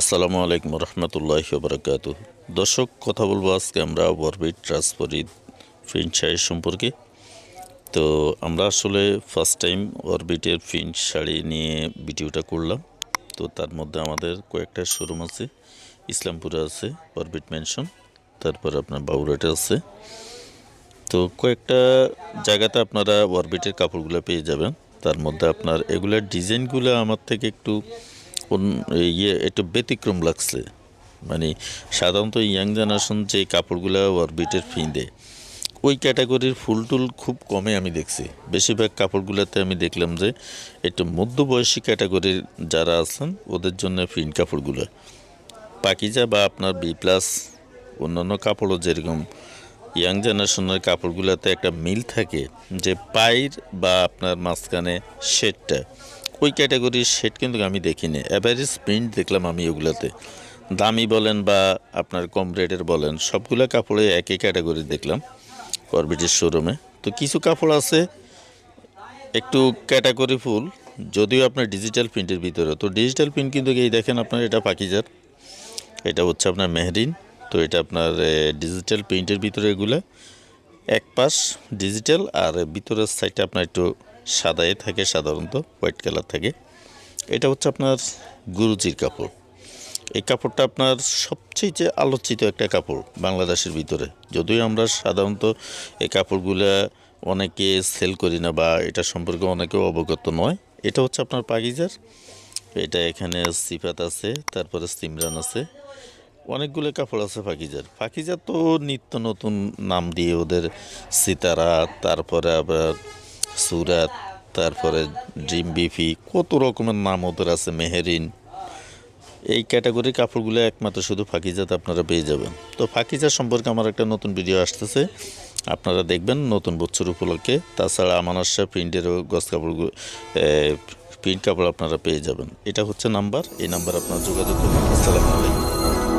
আসসালামু আলাইকুম রহমতুল্লাহ বরকাত দর্শক, কথা বলব আজকে আমরা অরবিট ট্রান্সফারিদ ফিন্ট শাড়ি সম্পর্কে। তো আমরা আসলে ফার্স্ট টাইম অরবিটের ফিন্ট শাড়ি নিয়ে ভিডিওটা করলাম। তো তার মধ্যে আমাদের কয়েকটা শোরুম আছে। ইসলামপুরে আছে অরবিট মেনশন তারপর আপনার বাউরাটে আছে। তো কয়েকটা জায়গাতে আপনারা অরবিটের কাপড়গুলো পেয়ে যাবেন। তার মধ্যে আপনার এগুলার ডিজাইনগুলো আমার থেকে একটু ইয়ে একটু ব্যতিক্রম লাগছে। মানে সাধারণত ইয়াং জেনারেশন যে কাপড়গুলো অরবিটের ফিঁদে ওই ক্যাটাগরির ফুল টুল খুব কমে আমি দেখছি। বেশিরভাগ কাপড়গুলোতে আমি দেখলাম যে, একটু মধ্যবয়সী ক্যাটাগরির যারা আছেন, ওদের জন্য ফিন কাপড়গুলো। পাকিজা বা আপনার বি প্লাস অন্যান্য কাপড়ও যেরকম, ইয়াং জেনারেশনের কাপড়গুলোতে একটা মিল থাকে যে পায়ের বা আপনার মাঝখানে শেডটা। ওই ক্যাটাগরির শেড কিন্তু আমি দেখিনি। অ্যাভারেজ প্রিন্ট দেখলাম আমি ওগুলোতে দামি বলেন বা আপনার কম রেটের বলেন, সবগুলো কাপড়ে একই ক্যাটাগরি দেখলাম করবিটির শোরুমে তো কিছু কাপড় আছে, একটু ক্যাটাগরি ফুল যদিও আপনার ডিজিটাল প্রিন্টের ভিতরে। তো ডিজিটাল প্রিন্ট কিন্তু এই দেখেন আপনার, এটা পাকিজার এটা হচ্ছে আপনার মেহরিন, তো এটা আপনার ডিজিটাল প্রিন্টের ভিতরে এগুলো। এক পাশ ডিজিটাল আর ভিতরের সাইডটা আপনার একটু সাদাই থাকে, সাধারণত হোয়াইট কালার থাকে। এটা হচ্ছে আপনার গুরুজির কাপড়। এই কাপড়টা আপনার সবচেয়ে যে আলোচিত একটা কাপড় বাংলাদেশের ভিতরে। যদিও আমরা সাধারণত এই কাপড়গুলা অনেকে সেল করি না বা এটা সম্পর্কে অনেকেও অবগত নয়। এটা হচ্ছে আপনার পাকিজার এটা এখানে সিফাত আছে, তারপরে সিমরান আছে। অনেকগুলো কাপড় আছে পাকিজার পাকিজার তো নিত্য নতুন নাম দিয়ে ওদের সিতারা, তারপরে আবার সুরাত তারপরে ড্রিম বিফি, কত রকমের নাম ওদের আছে, মেহেরিন। এই ক্যাটাগরির কাপড়গুলো একমাত্র শুধু ফাকিজাতে আপনারা পেয়ে যাবেন। তো ফাকিজা সম্পর্কে আমার একটা নতুন ভিডিও আসতেছে। আপনারা দেখবেন নতুন বছর উপলক্ষে। তাছাড়া আমানার শাহ প্রিন্টেরও গছ কাপড়গুলো প্রিন্ট কাপড় আপনারা পেয়ে যাবেন। এটা হচ্ছে নাম্বার, এই নাম্বার আপনারা যোগাযোগ করবেন আসসালামু আলাইকুম।